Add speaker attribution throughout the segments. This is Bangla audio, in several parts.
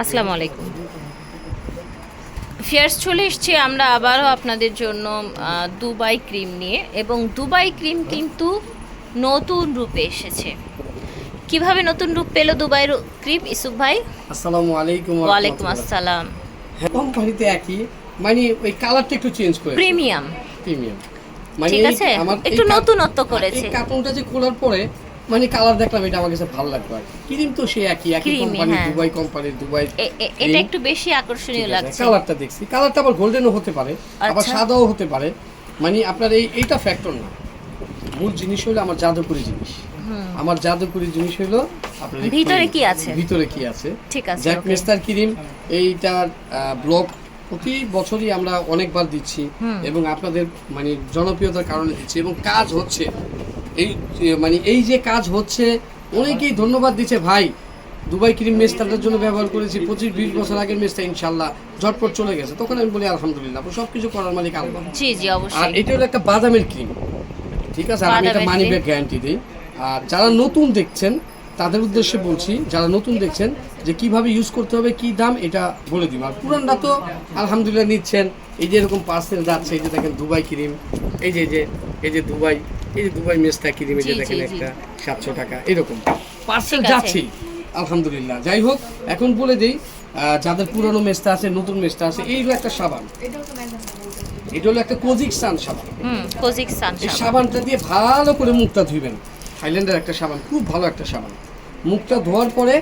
Speaker 1: আসসালামু আলাইকুম। ফিয়ার্স চলে এসছি আমরা আবারও আপনাদের জন্য দুবাই ক্রিম নিয়ে এবং দুবাই ক্রিম কিন্তু নতুন রূপে এসেছে। কীভাবে নতুন রূপ পেল দুবাই ক্রিম ইসুফ ভাই?
Speaker 2: আসসালামু আলাইকুম ওয়া
Speaker 1: ওয়ালাইকুম আসসালাম।
Speaker 2: হ্যাঁ, কোম্পানিতে একই মানে ওই কালারটা একটু চেঞ্জ করে
Speaker 1: প্রিমিয়াম।
Speaker 2: প্রিমিয়াম।
Speaker 1: ঠিক আছে? একটু নতুনত্ব করেছে।
Speaker 2: এই কার্টুনটা যে খোলার পরে মানে কালার দেখলাম এটা আমার কাছে ভালো লাগল আর ক্রিম তো সে একই একই কোম্পানি
Speaker 1: হ্যাঁ।
Speaker 2: দুবাই কোম্পানির দুবাই
Speaker 1: এটা একটু বেশি আকর্ষণীয় লাগছে।
Speaker 2: কালারটা দেখছি। কালারটা আবার গোল্ডেনও হতে পারে আবার
Speaker 1: আচ্ছা।
Speaker 2: সাদাও হতে পারে। মানে আপনার এই এইটা ফ্যাক্টর না। মূল জিনিস হলো আমার জাদুকরি জিনিস। আমার জাদুকরি জিনিস হলো আপনার
Speaker 1: ভিতরে কি আছে?
Speaker 2: ভিতরে কি আছে?
Speaker 1: ঠিক আছে
Speaker 2: জ্যাক. মেস্তার ক্রিম এইটার ব্লক প্রতি বছরই আমরা অনেকবার দিচ্ছি এবং আপনাদের মানে জনপ্রিয়তার কারণে দিচ্ছি এবং কাজ হচ্ছে। এই মানে এই যে কাজ হচ্ছে অনেকেই ধন্যবাদ দিচ্ছে ভাই দুবাই ক্রিম মেস্তাটার জন্য ব্যবহার করেছি পঁচিশ বিশ বছর আগের মেস্তা ইনশাল্লাহ ঝটপট চলে গেছে। তখন আমি বলি আলহামদুলিল্লাহ সব কিছু করার মালিক আল্লাহ।
Speaker 1: জি জি
Speaker 2: আর এটা হলো একটা বাদামের ক্রিম ঠিক আছে? আমি এটা মানি ব্যাগ গ্যারান্টি দিই। আর যারা নতুন দেখছেন তাদের উদ্দেশ্যে বলছি যারা নতুন দেখছেন যে কীভাবে ইউজ করতে হবে কি দাম এটা বলে দিব আর পুরানরা তো আলহামদুলিল্লাহ নিচ্ছেন। এই যে এরকম পার্সেল যাচ্ছে এই যে দেখেন দুবাই ক্রিম এই যে এই যে এই যে দুবাই এই যে দুবাই মেস্তা ক্রিম যে দেখেন। একটা সাতশো টাকা এরকম। পার্সেল। যাচ্ছেই। আলহামদুলিল্লাহ। যাই হোক এখন বলে দিই যাদের পুরনো মেস্তা আছে নতুন মেস্তা আছে এই একটা সাবান। এটা হলো একটা কোজিক সান সাবান।
Speaker 1: কোজিক
Speaker 2: এই সাবানটা দিয়ে ভালো করে মুখটা ধুইবেন। থাইল্যান্ডের একটা সাবান খুব ভালো একটা সাবান। মুখটা ধোয়ার পরে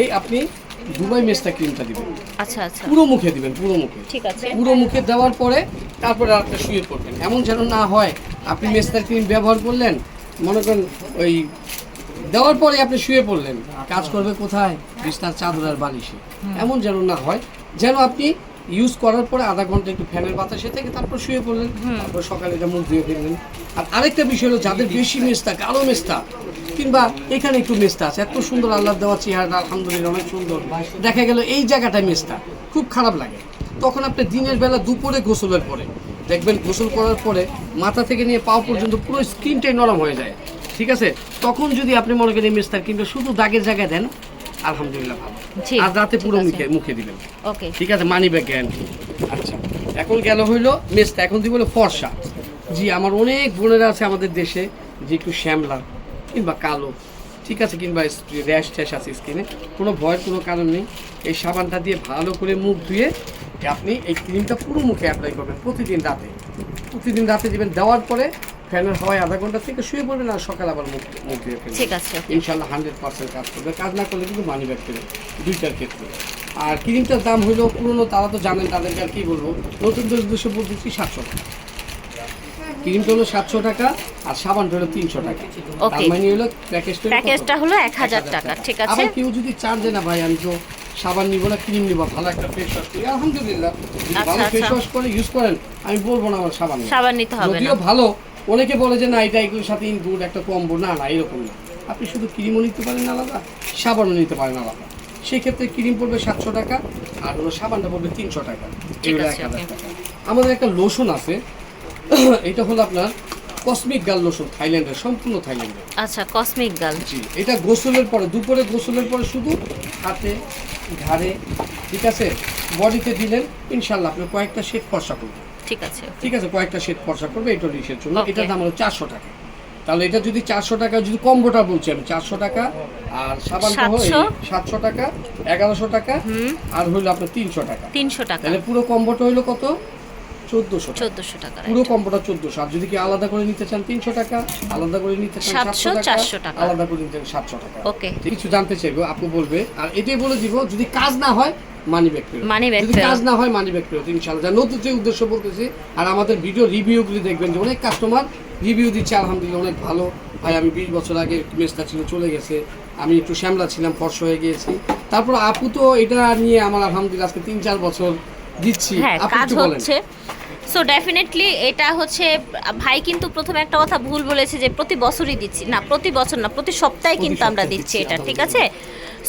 Speaker 2: এই আপনি দুবাই মেস্তা ক্রিমটা দিবেন।
Speaker 1: আচ্ছা আচ্ছা।
Speaker 2: পুরো মুখে দিবেন পুরো মুখে।
Speaker 1: ঠিক আছে।
Speaker 2: পুরো মুখে দেওয়ার পরে তারপরে আরেকটা শুয়ে পড়বেন। এমন যেন না হয় আপনি মেস্তার ক্রিম ব্যবহার করলেন মনে করেন ওই দেওয়ার পরে আপনি শুয়ে পড়লেন। কাজ করবে কোথায়? বিছনার চাদর আর বালিশে এমন যেন না হয় যেন আপনি ইউজ করার পরে আধা ঘণ্টা একটু ফ্যানের বাতাসে থেকে তারপর শুয়ে পড়লেন। তারপর সকালে এটা মুখ ধুয়ে ফেললেন। আর আরেকটা বিষয় হলো যাদের বেশি মেস্তা কালো মেস্তা কিংবা এখানে একটু মেস্তা আছে এত সুন্দর আল্লাহ দেওয়া চেহারা আলহামদুলিল্লাহ অনেক সুন্দর। দেখা গেল এই জায়গাটায় মেস্তা খুব খারাপ লাগে। তখন আপনি দিনের বেলা দুপুরে গোসলের পরে দেখবেন গোসল করার পরে মাথা থেকে নিয়ে পাও পর্যন্ত পুরো স্কিনটাই নরম হয়ে যায়। ঠিক আছে? তখন যদি আপনি মনে করেন মেস্তার কিন্তু শুধু দাগের জায়গায় দেন আলহামদুলিল্লাহ ভালো। আর রাতে পুরো। মুখে মুখে দিবেন।
Speaker 1: ওকে।
Speaker 2: ঠিক আছে? Money back guarantee. আচ্ছা। এখন গেল হইল মেস্তা এখন দিব হলো ফর্সা। জি আমার অনেক বোনেরা আছে আমাদের দেশে যে একটু শ্যামলা কিংবা কালো ঠিক আছে কিংবা র্যাশ ট্যাশ আছে স্কিনে। কোনো ভয়ের কোনো কারণ নেই। এই সাবানটা দিয়ে ভালো করে মুখ ধুয়ে আপনি এই ক্রিমটা পুরো মুখে অ্যাপ্লাই করবেন প্রতিদিন রাতে। প্রতিদিন রাতে দিবেন দেওয়ার পরে ফ্যানের হাওয়ায় আধা ঘণ্টা থেকে শুয়ে পড়বেন আর সকাল আবার মুখ মুখ ধুয়ে ফেলবেন।
Speaker 1: ঠিক আছে।
Speaker 2: ইনশাল্লাহ হান্ড্রেড পার্সেন্ট কাজ করবে। কাজ না করলে কিন্তু মানি ব্যাক করে দুইটার ক্ষেত্রে। আর ক্রিমটার দাম হইল পুরনো তারা তো জানেন তাদেরকে আর কি বলব নতুনদের উদ্দেশ্যে বলতেছি সাতশো টাকা। ক্রিমটা হলো সাতশো টাকা আর সাবানটা হলো তিনশো টাকা। তার মানে হলো প্যাকেজটা হলো
Speaker 1: এক হাজার টাকা ঠিক আছে?
Speaker 2: কেউ যদি চান যে না ভাই আমি তো সাবান নিবো না ক্রিম নিবো ভালো একটা ফেস ওয়াশ করি। আলহামদুলিল্লাহ যদি
Speaker 1: আচ্ছা,
Speaker 2: ভালো ফেস
Speaker 1: আচ্ছা।
Speaker 2: ওয়াশ করে ইউজ করেন আমি বলব না আমার সাবান
Speaker 1: সাবান নিতে হবে
Speaker 2: যদিও ভালো অনেকে বলে যে না এটা এগুলোর সাথে ইনক্লুড একটা কম্বো না না এরকম না। আপনি শুধু ক্রিমও নিতে পারেন আলাদা সাবানও নিতে পারেন আলাদা। সেক্ষেত্রে ক্রিম পড়বে সাতশো টাকা আর হলো সাবানটা পড়বে তিনশো টাকা। এগুলো এক হাজার টাকা। আমাদের একটা লোশন আছে এটা হলো আপনার কসমিক গাল লোশন থাইল্যান্ডের সম্পূর্ণ থাইল্যান্ডের।
Speaker 1: আচ্ছা কসমিক গার্ল
Speaker 2: জি এটা গোসলের পরে দুপুরে গোসলের পরে শুধু হাতে ঘাড়ে ঠিক আছে? বডিতে দিলেন ইনশাল্লাহ আপনি কয়েকটা শেড ফর্সা করবেন।
Speaker 1: ঠিক আছে
Speaker 2: ঠিক আছে কয়েকটা সেট খরচা করবে এটা ডিশের জন্য. এটার দাম হলো চারশো টাকা। তাহলে এটা যদি চারশো টাকা যদি কম্বোটা বলছি আমি চারশো টাকা আর
Speaker 1: সাবান
Speaker 2: সাতশো? টাকা এগারোশো টাকা আর হইল আপনার তিনশো টাকা।
Speaker 1: তিনশো টাকা।
Speaker 2: তাহলে পুরো কম্বোটা হইল কত? চোদ্দোশো
Speaker 1: চোদ্দশো টাকা
Speaker 2: পুরো কম্বোটা চোদ্দোশো। আর যদি কি আলাদা করে নিতে চান তিনশো টাকা আলাদা করে নিতে চান সাতশো টাকা
Speaker 1: 400 টাকা।
Speaker 2: আলাদা করে নিতে চান সাতশো টাকা।
Speaker 1: ওকে
Speaker 2: কিছু জানতে চাইব আপু বলবে। আর এটাই বলে দিব যদি কাজ না হয় মানি ব্যাক ফেরত।
Speaker 1: Money back
Speaker 2: যদি কাজ না হয় মানি ব্যাক ফেরত ইনশাআল্লাহ। যা নতুন যে উদ্দেশ্য বলতেছি আর আমাদের ভিডিও রিভিউগুলি দেখবেন যে অনেক কাস্টমার রিভিউ দিচ্ছে আলহামদুলিল্লাহ অনেক ভালো। ভাই আমি বিশ বছর আগে মেসটা ছিল চলে গেছে। আমি একটু শ্যামলা ছিলাম ফর্স হয়ে গিয়েছি। তারপর আপু তো এটা নিয়ে আমার আলহামদুলিল্লাহ আজকে তিন চার বছর দিচ্ছি
Speaker 1: হ্যাঁ কাজ হচ্ছে। সো ডেফিনেটলি এটা হচ্ছে ভাই কিন্তু প্রথমে একটা কথা ভুল বলেছে যে প্রতি বছরই দিচ্ছি। না প্রতি বছর না প্রতি সপ্তাহে কিন্তু আমরা দিচ্ছি এটা ঠিক আছে?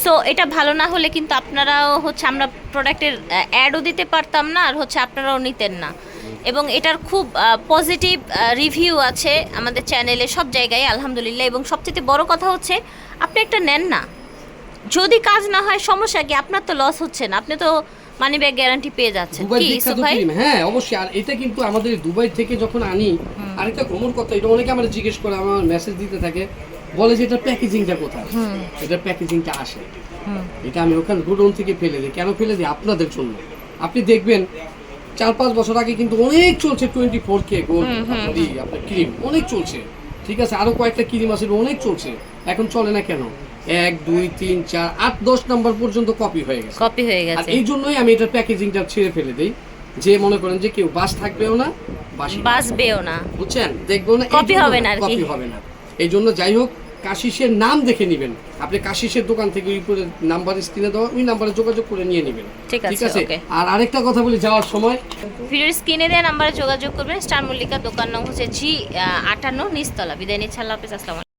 Speaker 1: সো এটা ভালো না হলে কিন্তু আপনারাও হচ্ছে আমরা প্রোডাক্টের অ্যাডও দিতে পারতাম না আর হচ্ছে আপনারাও নিতেন না। এবং এটার খুব পজিটিভ রিভিউ আছে আমাদের চ্যানেলে সব জায়গায় আলহামদুলিল্লাহ। এবং সবচেয়ে বড় কথা হচ্ছে আপনি একটা নেন না। যদি কাজ না হয় সমস্যা কি? আপনার তো লস হচ্ছে না। আপনি তো মানি ব্যাগ গ্যারান্টি পেয়ে
Speaker 2: দুবাই
Speaker 1: কি
Speaker 2: বিখ্যাত
Speaker 1: ইউসুফ ভাই?
Speaker 2: হ্যাঁ অবশ্যই। আর এটা কিন্তু আমাদের দুবাই থেকে যখন আনি আরেকটা কোমর কথা এটা অনেকে আমার জিজ্ঞেস করে আমার মেসেজ দিতে থাকে বলে যে এটা প্যাকেজিংটা কোথায়? এটা প্যাকেজিংটা আসে। এটা আমি ওখানে গোডাউন থেকে ফেলে দিই। কেন ফেলে দিই? আপনাদের জন্য। আপনি দেখবেন চার পাঁচ বছর আগে কিন্তু অনেক চলছে টোয়েন্টি ফোর কে গোল্ড আপনার ক্রিম অনেক চলছে। ঠিক আছে আরও কয়েকটা ক্রিম আছে অনেক চলছে। এখন চলে না কেন? এক দুই তিন চার আট দশ নাম্বার পর্যন্ত কপি হয়ে গেছে।
Speaker 1: কপি হয়ে গেছে।
Speaker 2: এই জন্যই আমি এটার প্যাকেজিংটা ছেড়ে ফেলে দেই যে মনে করেন যে কেউ বাস থাকবেও না বাসি
Speaker 1: বাঁচবেও না।
Speaker 2: বুঝছেন? দেখব না
Speaker 1: Copy হবে না
Speaker 2: কপি হবে না। এই জন্য যাই হোক কাশিসের নাম দেখে নেবেন। আপনি কাশিসের দোকান থেকে ওই নাম্বার স্ক্রিনে দেওয়া ওই নাম্বারে যোগাযোগ করে নিয়ে নেবেন।
Speaker 1: ঠিক আছে,
Speaker 2: আর আরেকটা কথা বলি যাওয়ার সময়।
Speaker 1: ভিডিওর স্ক্রিনে দেওয়া নাম্বারে যোগাযোগ করবেন। স্টার মল্লিকা দোকান নং হচ্ছে জি আটান্ন নিচতলা। বিদায় নিচ্ছে। আল্লাহ হাফিজ। আসসালাম